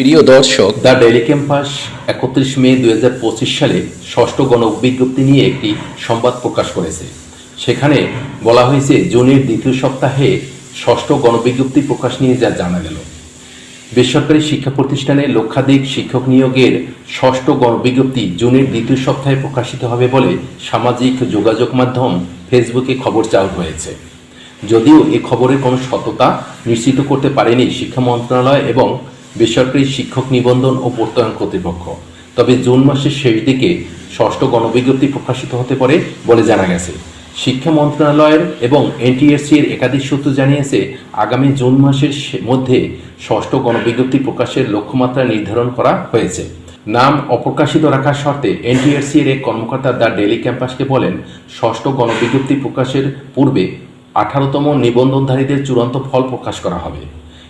প্রিয় দর্শক the daily campus একত্রিশ মে দু হাজার পঁচিশ সালে ষষ্ঠ গণ বিজ্ঞপ্তি নিয়ে একটি সংবাদ প্রকাশ করেছে। সেখানে বলা হয়েছে, জুনের দ্বিতীয় সপ্তাহে ষষ্ঠ গণবিজ্ঞপ্তি প্রকাশ নিয়ে যা জানা গেল। বেসরকারি শিক্ষা প্রতিষ্ঠানে লক্ষাধিক শিক্ষক নিয়োগের ষষ্ঠ গণবিজ্ঞপ্তি জুনের দ্বিতীয় সপ্তাহে প্রকাশিত হবে বলে সামাজিক যোগাযোগ মাধ্যম ফেসবুকে খবর চালু হয়েছে। যদিও এ খবরের কোনো সততা নিশ্চিত করতে পারেনি শিক্ষা মন্ত্রণালয় এবং বেসরকারি শিক্ষক নিবন্ধন ও প্রত্যয়ন কর্তৃপক্ষ। তবে জুন মাসের শেষ দিকে ষষ্ঠ গণবিজ্ঞপ্তি প্রকাশিত হতে পারে বলে জানা গেছে। শিক্ষা মন্ত্রণালয়ের এবং এনটিএসসি এর একাধিক সূত্র জানিয়েছে, আগামী জুন মাসের মধ্যে ষষ্ঠ গণবিজ্ঞপ্তি প্রকাশের লক্ষ্যমাত্রা নির্ধারণ করা হয়েছে। নাম অপ্রকাশিত রাখার শর্তে এনটিএসসি এর এক কর্মকর্তা দ্য ডেলি ক্যাম্পাসকে বলেন, ষষ্ঠ গণবিজ্ঞপ্তি প্রকাশের পূর্বে আঠারোতম নিবন্ধনধারীদের চূড়ান্ত ফল প্রকাশ করা হবে।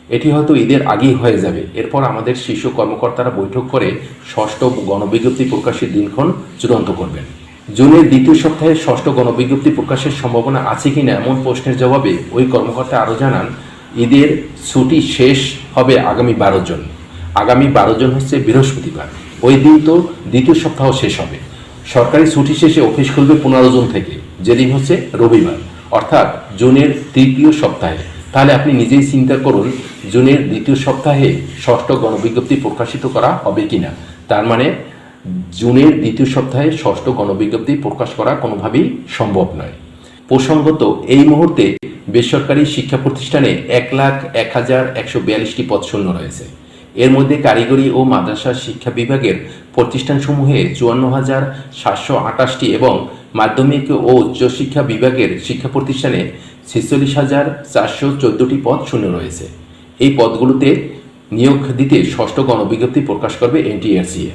এটি হয়তো ঈদের আগেই হয়ে যাবে। এরপর আমাদের শীর্ষ কর্মকর্তারা বৈঠক করে ষষ্ঠ গণবিজ্ঞপ্তি প্রকাশের দিনক্ষণ চূড়ান্ত করবেন। জুনের দ্বিতীয় সপ্তাহে ষষ্ঠ গণবিজ্ঞপ্তি প্রকাশের সম্ভাবনা আছে কিনা এমন প্রশ্নের জবাবে ওই কর্মকর্তা আরও জানান, ঈদের ছুটি শেষ হবে আগামী বারো জন। আগামী বারো জন হচ্ছে বৃহস্পতিবার। ওই দিন তো দ্বিতীয় সপ্তাহ শেষ হবে। সরকারি ছুটি শেষে অফিস খুলবে পনেরো জন থেকে। যেদিন হচ্ছে রবিবার, অর্থাৎ জুনের তৃতীয় সপ্তাহে। তাহলে আপনি নিজেই চিন্তা করুন, জুনের দ্বিতীয় সপ্তাহে ষষ্ঠ গণবিজ্ঞপ্তি প্রকাশিত করা হবে কিনা। তার মানে জুনের দ্বিতীয় সপ্তাহে ষষ্ঠ গণবিজ্ঞপ্তি প্রকাশ করা কোনোভাবেই সম্ভব নয়। প্রসঙ্গত, এই মুহূর্তে বেসরকারি শিক্ষা প্রতিষ্ঠানে এক লাখ এক হাজার একশো বিয়াল্লিশটি পদ শূন্য রয়েছে। এর মধ্যে কারিগরি ও মাদ্রাসা শিক্ষা বিভাগের প্রতিষ্ঠানসমূহে চুয়ান্ন হাজার সাতশো আটাশটি এবং মাধ্যমিক ও উচ্চশিক্ষা বিভাগের শিক্ষা প্রতিষ্ঠানে ছেচল্লিশ হাজার চারশো চোদ্দোটি পদ শূন্য রয়েছে। এই পদগুলোতে নিয়োগ দিতে ষষ্ঠ গণবিজ্ঞপ্তি প্রকাশ করবে এনটিআরসিএ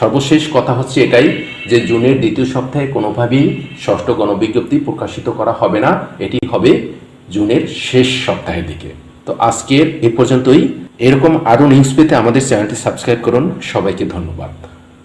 সর্বশেষ কথা হচ্ছে এটাই যে জুনের দ্বিতীয় সপ্তাহে কোনোভাবেই ষষ্ঠ গণবিজ্ঞপ্তি প্রকাশিত করা হবে না। এটি হবে জুনের শেষ সপ্তাহের দিকে। তো আজকের এ পর্যন্তই। এরকম আরও নিউজ পেতে আমাদের চ্যানেলটি সাবস্ক্রাইব করুন। সবাইকে ধন্যবাদ।